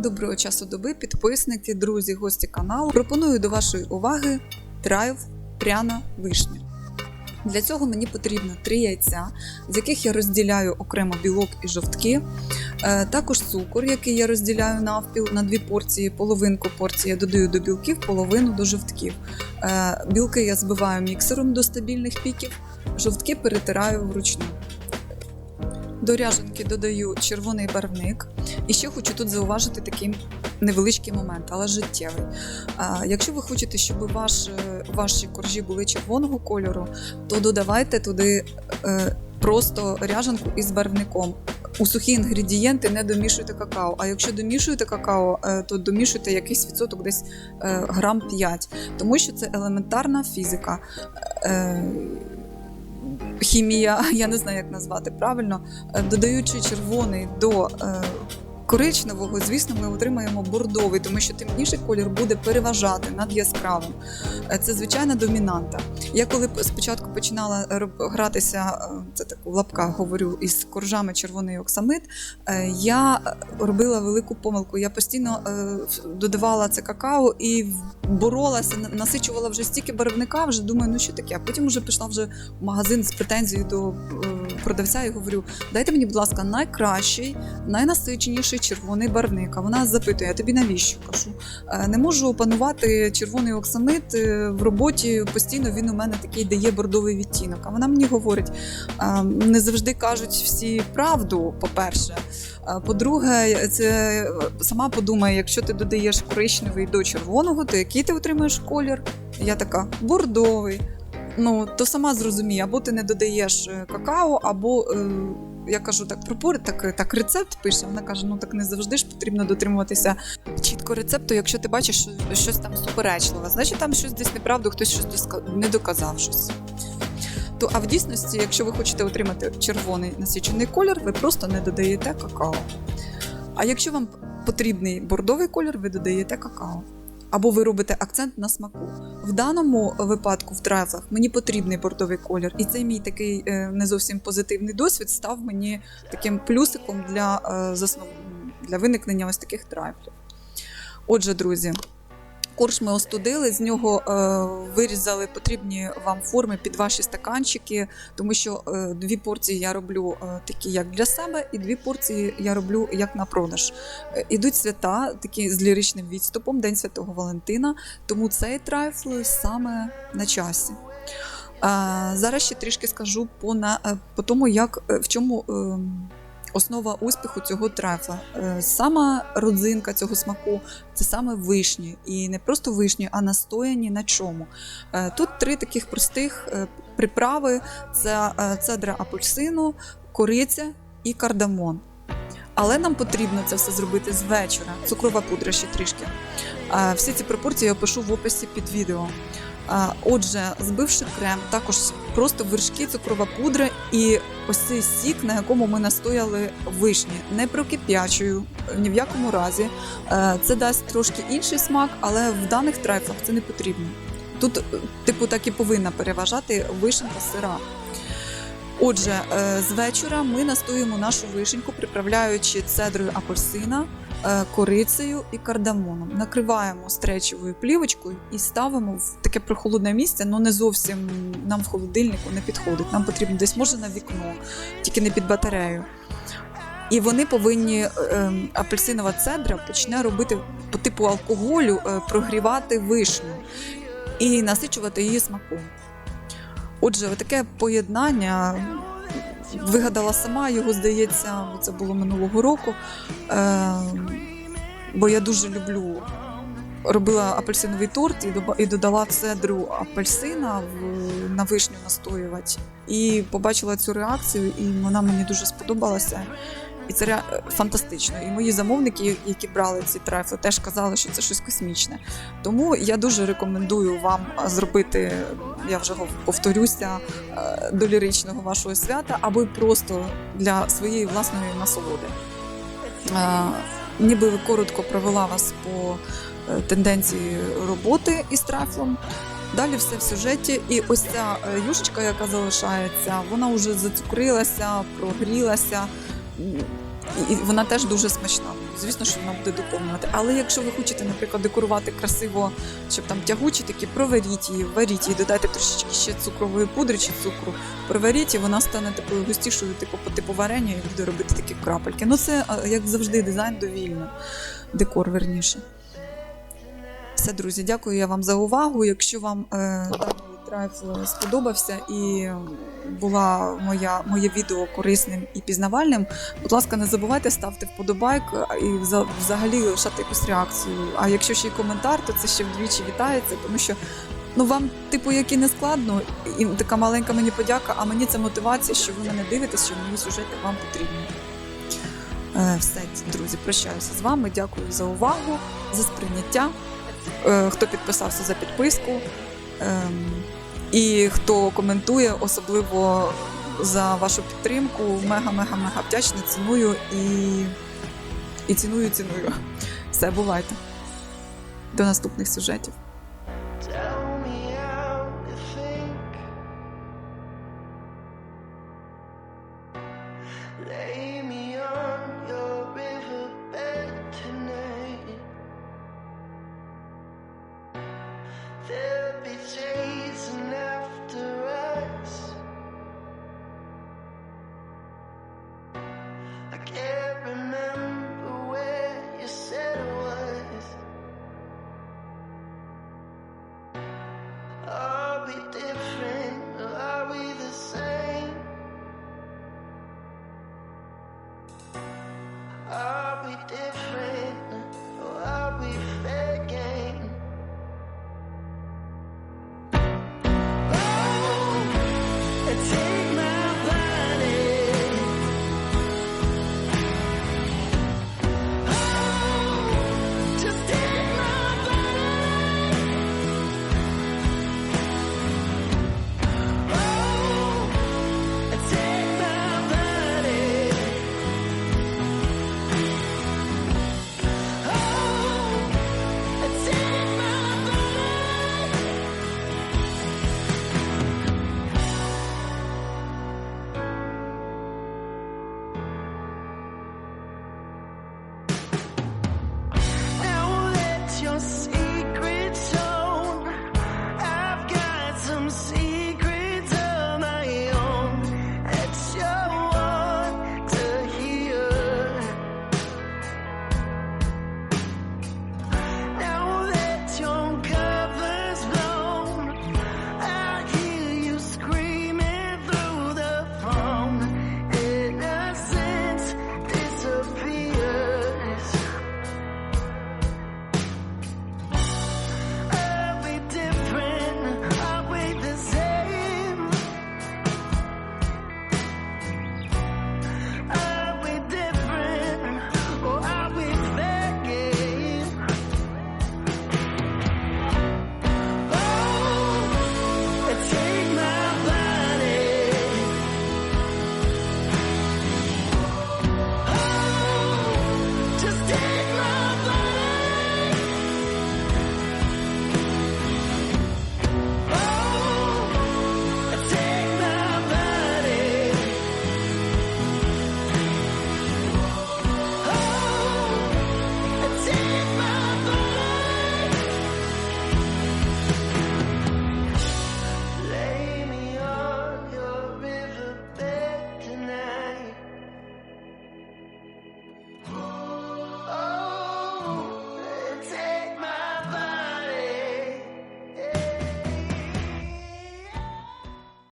Доброго часу доби, підписники, друзі, гості каналу. Пропоную до вашої уваги драйв пряна вишня. Для цього мені потрібно три яйця, з яких я розділяю окремо білок і жовтки. Е, Також цукор, який я розділяю навпіл на дві порції. Половинку порції я додаю до білків, половину до жовтків. Е, Білки я збиваю міксером до стабільних піків, жовтки перетираю вручну. До ряженки додаю червоний барвник. І ще хочу тут зауважити такий невеличкий момент, але життєвий. Якщо ви хочете, щоб ваш, е, ваші коржі були червоного кольору, то додавайте туди е, просто ряженку із барвником. У сухі інгредієнти не домішуйте какао. А якщо домішуєте какао, е, то домішуйте якийсь відсоток, десь грам 5, тому що це елементарна фізика. Хімія, я не знаю, як назвати правильно, Е, додаючи червоний до е, коричневого, звісно, ми отримаємо бордовий, тому що темніший колір буде переважати над яскравим. Е, Це звичайна домінанта. Я коли спочатку починала гратися, е, це так в лапках говорю, із коржами червоний оксамит, е, я робила велику помилку. Я постійно додавала це какао і боролася, насичувала вже стільки барвника, вже думаю, ну що таке. А потім вже пішла вже в магазин з претензією до продавця і говорю: дайте мені, будь ласка, найкращий, найнасиченіший червоний барвник. А вона запитує, а тобі навіщо? Кажу, «Е, не можу опанувати червоний оксамит е, в роботі. Постійно він у мене такий дає бордовий відтінок. А вона мені говорить: «Е, не завжди кажуть всі правду, по-перше. По-друге, це сама подумай, якщо ти додаєш коричневий до червоного, то який ти отримаєш колір? Я така бордовий. Ну, то сама зрозумій, або ти не додаєш какао, або е, я кажу так, пропор, так, так рецепт пише. Вона каже: ну так не завжди ж потрібно дотримуватися чітко рецепту. Якщо ти бачиш що щось там суперечливе, значить там щось десь неправду, хтось щось не доказав щось. То а в дійсності, якщо ви хочете отримати червоний насичений колір, ви просто не додаєте какао. А якщо вам потрібний бордовий колір, ви додаєте какао. Або ви робите акцент на смаку. В даному випадку в трайфлах мені потрібний бордовий колір, і цей мій такий е, не зовсім позитивний досвід став мені таким плюсиком для, е, заснов... для виникнення ось таких трайфлів. Отже, друзі, корж ми остудили, з нього е, вирізали потрібні вам форми під ваші стаканчики, тому що е, дві порції я роблю е, такі, як для себе, і дві порції я роблю як на продаж. Е, Ідуть свята, такі з ліричним відступом, День Святого Валентина, тому цей трайфл саме на часі. А, зараз ще трішки скажу по, на, е, по тому, як, е, в чому е, основа успіху цього трайфла. Е, Сама родзинка цього смаку це саме вишні. І не просто вишні, а настояні на чому. Е, Тут три таких простих е, приправи: це цедра апельсину, кориця і кардамон. Але нам потрібно це все зробити з вечора. Цукрова пудра ще трішки. Всі ці пропорції я пишу в описі під відео. Отже, збивши крем, також просто вершки, цукрова пудра і ось цей сік, на якому ми настояли вишні, не прокип'ячую ні в якому разі. Е, Це дасть трошки інший смак, але в даних трайфлах це не потрібно. Тут, е, типу, так і повинна переважати вишенка сира. Отже, е, з вечора ми настоюємо нашу вишеньку, приправляючи цедрою апельсина, корицею і кардамоном. Накриваємо стречовою плівочкою і ставимо в таке прохолодне місце, але не зовсім нам в холодильнику не підходить. Нам потрібно десь може на вікно, тільки не під батарею. І вони повинні е, апельсинова цедра почне робити по типу алкоголю, е, прогрівати вишню і насичувати її смаком. Отже, таке поєднання вигадала сама, його здається, це було минулого року. Е, бо я дуже люблю. Робила апельсиновий торт і додала цедру апельсина в, на вишню настоювати. І побачила цю реакцію, і вона мені дуже сподобалася. І це ре- фантастично. І мої замовники, які брали ці трефи, теж казали, що це щось космічне. Тому я дуже рекомендую вам зробити, я вже повторюся, е, до ліричного вашого свята, або й просто для своєї власної насолоди. Е, Ніби коротко провела вас по е, тенденції роботи із трафлом. Далі все в сюжеті. І ось ця е, юшечка, яка залишається, вона вже зацукрилася, прогрілася. І вона теж дуже смачна. Звісно, що вона буде доповнювати. Але якщо ви хочете, наприклад, декорувати красиво, щоб там тягучі такі, проверіть її, варіть її, додайте трошечки ще цукрової пудри чи цукру. Проваріть, і вона стане такою густішою, типу по типу варення, і буде робити такі крапельки. Ну це як завжди, дизайн довільно, декор верніше. Все, друзі, дякую я вам за увагу. Якщо вам е, драйв е, сподобався і була моя, моє відео корисним і пізнавальним, будь ласка, не забувайте ставте вподобайк і взагалі лишати якусь реакцію. А якщо ще й коментар, то це ще вдвічі вітається, тому що ну вам, типу, як і не складно, і така маленька мені подяка, а мені це мотивація, що ви мене дивитесь, що мої сюжети вам потрібні. Е, все, друзі, прощаюся з вами. Дякую за увагу, за сприйняття. Е, хто підписався за підписку. Ем, і хто коментує, особливо за вашу підтримку. Мега-мега-мега вдячна, ціную і, і ціную, ціную. Все, бувайте. До наступних сюжетів. I'll be there.